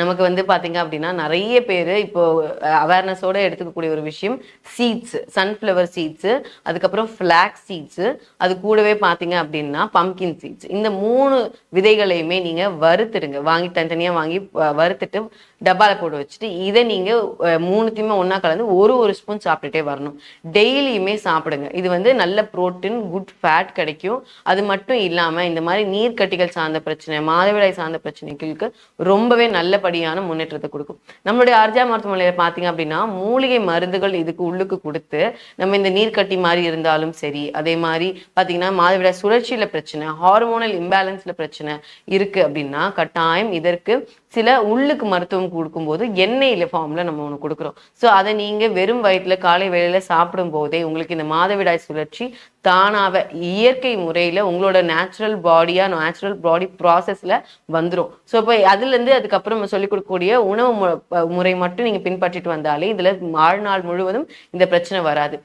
நமக்கு வந்து பார்த்தீங்க அப்படின்னா நிறைய பேர் இப்போ அவேர்னஸோட எடுத்துக்கக்கூடிய ஒரு விஷயம் சீட்ஸு சன்ஃப்ளவர் சீட்ஸு அதுக்கப்புறம் ஃப்ளாக் சீட்ஸு அது கூடவே பார்த்தீங்க அப்படின்னா பம்கின் சீட்ஸ் இந்த மூணு விதைகளையுமே நீங்கள் வறுத்துடுங்க. வாங்கி தனித்தனியாக வாங்கி வறுத்துட்டு டப்பாவில் போட்டு வச்சுட்டு இதை நீங்கள் மூணுத்தையுமே ஒன்றா கலந்து ஒரு ஒரு ஸ்பூன் சாப்பிட்டுட்டே வரணும். டெய்லியுமே சாப்பிடுங்க. இது வந்து நல்ல புரோட்டீன் குட் ஃபேட் கிடைக்கும். அது மட்டும் இல்லாமல் இந்த மாதிரி நீர்க்கட்டிகள் சார்ந்த பிரச்சனை மாதவிடாய் சார்ந்த பிரச்சனைகளுக்கு ரொம்பவே நல்ல நல்லபடியான முன்னேற்றத்தை கொடுக்கும். நம்மளுடைய அர்ஜா மருத்துவமனையில பாத்தீங்க அப்படின்னா மூலிகை மருந்துகள் இதுக்கு உள்ளுக்கு கொடுத்து நம்ம இந்த நீர்க்கட்டி மாதிரி இருந்தாலும் சரி அதே மாதிரி பாத்தீங்கன்னா மாதவிட சுழற்சியில பிரச்சனை ஹார்மோனல் இம்பேலன்ஸில் பிரச்சனை இருக்கு அப்படின்னா கட்டாயம் இதற்கு சில உள்ளுக்கு மருத்துவம் கொடுக்கும்போது எண்ணெயில ஃபார்ம்ல நம்ம ஒன்று கொடுக்குறோம். ஸோ அதை நீங்க வெறும் வயிற்றுல காலை வேளையில சாப்பிடும் போதே உங்களுக்கு இந்த மாதவிடாய் சுழற்சி தானாக இயற்கை முறையில உங்களோட நேச்சுரல் பாடியா நேச்சுரல் பாடி ப்ராசஸ்ல வந்துடும் ஸோ இப்போ அதுலேருந்து அதுக்கப்புறம் நம்ம சொல்லிக் கொடுக்கக்கூடிய உணவு மு- முறை மட்டும் நீங்க பின்பற்றிட்டு வந்தாலே இதுல வாழ்நாள் முழுவதும் இந்த பிரச்சனை வராது.